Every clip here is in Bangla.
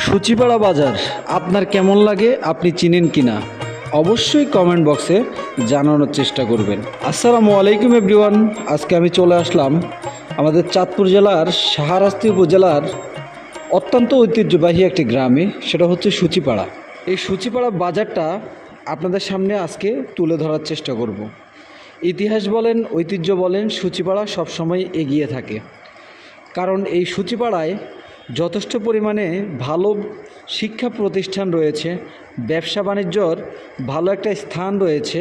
সূচিপাড়া বাজার, আপনার কেমন লাগে, আপনি চিনেন কিনা? অবশ্যই কমেন্ট বক্সে জানানোর চেষ্টা করবেন। আসসালামু আলাইকুম এভরিওয়ান আজকে আমি চলে আসলাম আমাদের চাঁদপুর জেলার সাহারাস্তি উপজেলার অত্যন্ত ঐতিহ্যবাহী একটি গ্রামে, সেটা হচ্ছে সূচিপাড়া। এই সূচিপাড়া বাজারটা আপনাদের সামনে আজকে তুলে ধরার চেষ্টা করব। ইতিহাস বলেন, ঐতিহ্য বলেন, সূচিপাড়া সবসময় এগিয়ে থাকে। কারণ এই সূচিপাড়ায় যথেষ্ট পরিমাণে ভালো শিক্ষা প্রতিষ্ঠান রয়েছে, ব্যবসা বাণিজ্যর ভালো একটা স্থান রয়েছে,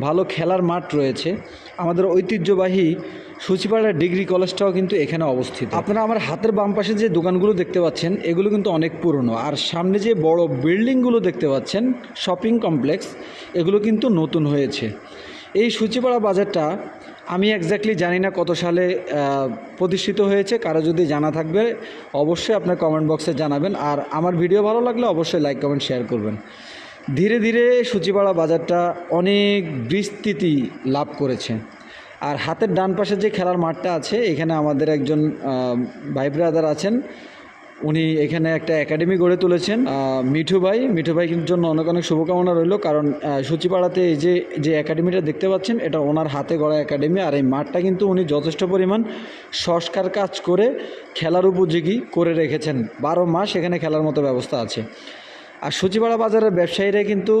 ভালো খেলার মাঠ রয়েছে। আমাদের ঐতিহ্যবাহী সূচিপাড়া ডিগ্রি কলেজটাও কিন্তু এখানে অবস্থিত। আপনারা আমার হাতের বাম পাশে যে দোকানগুলো দেখতে পাচ্ছেন, এগুলো কিন্তু অনেক পুরনো। আর সামনে যে বড় বিল্ডিংগুলো দেখতে পাচ্ছেন, শপিং কমপ্লেক্স, এগুলো কিন্তু নতুন হয়েছে। এই সূচিপাড়া বাজারটা আমি একজাক্টলি জানি না কত সালে প্রতিষ্ঠিত হয়েছে, কারও যদি জানা থাকবে, অবশ্যই আপনার কমেন্ট বক্সে জানাবেন। আর আমার ভিডিও ভালো লাগলে অবশ্যই লাইক কমেন্ট শেয়ার করবেন। ধীরে ধীরে সূচিপাড়া বাজারটা অনেক বিস্তৃতি লাভ করেছে। আর হাতের ডান পাশে যে খেলার মাঠটা আছে, এখানে আমাদের একজন ভাই ব্রাদার আছেন উনি এখানে একটা একাডেমি গড়ে তুলেছেন মিঠু ভাই। মিঠু ভাইয়ের জন্য অনেক অনেক শুভকামনা রইল, কারণ সূচিপাড়াতে এই যে যে একাডেমিটা দেখতে পাচ্ছেন, এটা ওনার হাতে গড়া একাডেমি, আর এই মাঠটা কিন্তু উনি যথেষ্ট পরিমাণ সংস্কার কাজ করে খেলার উপযোগী করে রেখেছেন। বারো মাস এখানে খেলার মতো ব্যবস্থা আছে। আর সূচিপাড়া বাজারের ব্যবসায়ীরা কিন্তু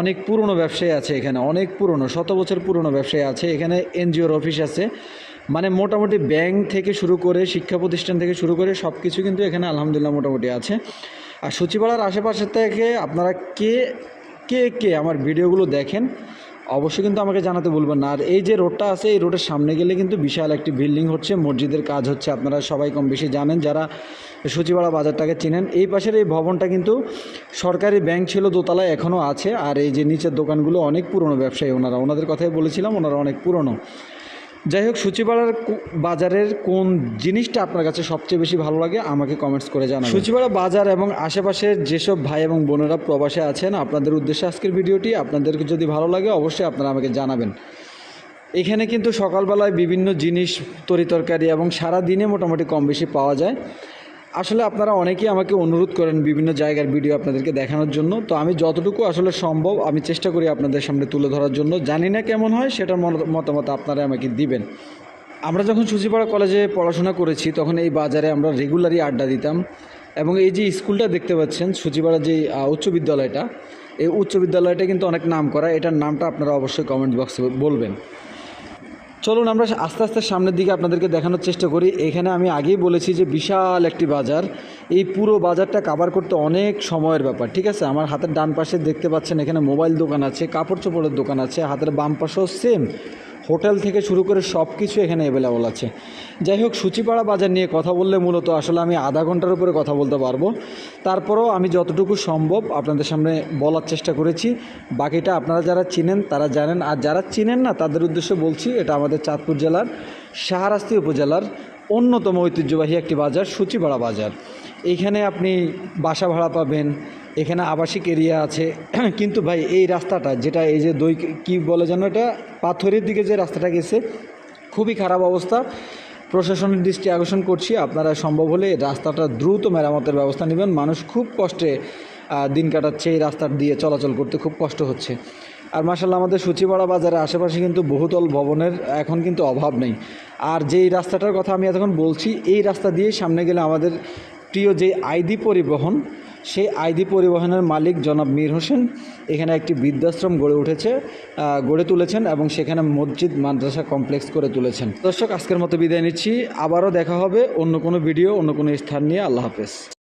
অনেক পুরনো ব্যবসায়ী আছে এখানে, অনেক পুরনো, শত বছর পুরনো ব্যবসায়ী আছে। এখানে এনজিওর অফিস আছে মানে মোটামুটি ব্যাংক থেকে শুরু করে শিক্ষা প্রতিষ্ঠান থেকে শুরু করে সব কিছু কিন্তু এখানে আলহামদুলিল্লাহ মোটামুটি আছে। আর সূচিপাড়ার আশেপাশে থেকে আপনারা কে কে কে আমার ভিডিওগুলো দেখেন, অবশ্যই কিন্তু আমাকে জানাতে বলবেন না। আর এই যে রোডটা আছে, এই রোডের সামনে গেলে কিন্তু বিশাল একটি বিল্ডিং হচ্ছে, মসজিদের কাজ হচ্ছে, আপনারা সবাই কম বেশি জানেন, যারা সচিবাড়া বাজারটাকে চিনেন। এই পাশের এই ভবনটা কিন্তু সরকারি ব্যাংক ছিল, দোতলায় এখনও আছে। আর এই যে নিচের দোকানগুলো অনেক পুরনো ব্যবসায়ী, ওনারা, ওনাদের কথাই বলেছিলাম, ওনারা অনেক পুরনো। যাই হোক, সূচিপাড়ার বাজারের কোন জিনিসটা আপনার কাছে সবচেয়ে বেশি ভালো লাগে, আমাকে কমেন্টস করে জানান সূচিপাড়া বাজার এবং আশেপাশের যেসব ভাই এবং বোনেরা প্রবাসে আছেন, আপনাদের উদ্দেশ্যে আজকের ভিডিওটি আপনাদেরকে যদি ভালো লাগে, অবশ্যই আপনারা আমাকে জানাবেন। এখানে কিন্তু সকালবেলায় বিভিন্ন জিনিস তরিতরকারি এবং সারা দিনে মোটামুটি কম বেশি পাওয়া যায়। আসলে আপনারা অনেকেই আমাকে অনুরোধ করেন বিভিন্ন জায়গার ভিডিও আপনাদেরকে দেখানোর জন্য। তো আমি যতটুকু আসলে সম্ভব, আমি চেষ্টা করি আপনাদের সামনে তুলে ধরার জন্য। জানি না কেমন হয়, সেটার মতামত আপনারা আমাকে দিবেন। আমরা যখন সুচিপাড়া কলেজে পড়াশোনা করেছি, তখন এই বাজারে আমরা রেগুলারই আড্ডা দিতাম। এবং এই যে স্কুলটা দেখতে পাচ্ছেন, সুচিপাড়া যে উচ্চ বিদ্যালয়টা, এই উচ্চ বিদ্যালয়টা কিন্তু অনেক নাম করা এটার নামটা আপনারা অবশ্যই কমেন্ট বক্সে বলবেন। চলুন আমরা আস্তে আস্তে সামনের দিকে আপনাদেরকে দেখানোর চেষ্টা করি। এখানে আমি আগেই বলেছি যে বিশাল একটি বাজার। এই পুরো বাজারটা কাভার করতে অনেক সময়ের ব্যাপার, ঠিক আছে? আমার হাতের ডান পাশে দেখতে পাচ্ছেন এখানে মোবাইল দোকান আছে, কাপড় চোপড়ের দোকান আছে, হাতের বাম পাশেও সেম হোটেল থেকে শুরু করে সব কিছু এখানে অ্যাভেলেবল আছে। যাই হোক, সূচিপাড়া বাজার নিয়ে কথা বললে মূলত আসলে আমি আধা ঘণ্টার উপরে কথা বলতে পারব। তারপরেও আমি যতটুকু সম্ভব আপনাদের সামনে বলার চেষ্টা করেছি। বাকিটা আপনারা যারা চিনেন, তারা জানেন। আর যারা চিনেন না, তাদের উদ্দেশ্যে বলছি, এটা আমাদের চাঁদপুর জেলার, শাহরাস্তি উপজেলার অন্যতম ঐতিহ্যবাহী একটি বাজার, সূচিপাড়া বাজার। এইখানে আপনি বাসা ভাড়া পাবেন এখানে আবাসিক এরিয়া আছে। কিন্তু ভাই, এই রাস্তাটা যেটা এই যে দই কী বলে যেন এটা? পাথরের দিকে যে রাস্তাটা গেছে, খুবই খারাপ অবস্থা। প্রশাসনের দৃষ্টি আকর্ষণ করছি, আপনারা সম্ভব হলে রাস্তাটা দ্রুত মেরামতের ব্যবস্থা নেবেন। মানুষ খুব কষ্টে দিন কাটাচ্ছে এই রাস্তার দিয়ে চলাচল করতে, খুব কষ্ট হচ্ছে। আর মাসাল্লাহ আমাদের সূচিপাড়া বাজারের আশেপাশে কিন্তু বহুতল ভবনের এখন কিন্তু অভাব নেই। আর যেই রাস্তাটার কথা আমি এতক্ষণ বলছি, এই রাস্তা দিয়ে সামনে গেলে আমাদের প্রিয় যে আইডি পরিবহন সেই আইডি পরিবহনের মালিক জনাব মীর হোসেন এখানে একটি বৃদ্ধাশ্রম গড়ে উঠেছে গড়ে তুলেছেন এবং সেখানে মসজিদ, মাদ্রাসা কমপ্লেক্স করে তুলেছেন। দর্শক, আজকের মতো বিদায় নিচ্ছি। আবারও দেখা হবে অন্য কোনো ভিডিও, অন্য কোনো স্থান নিয়ে। আল্লাহ হাফেজ।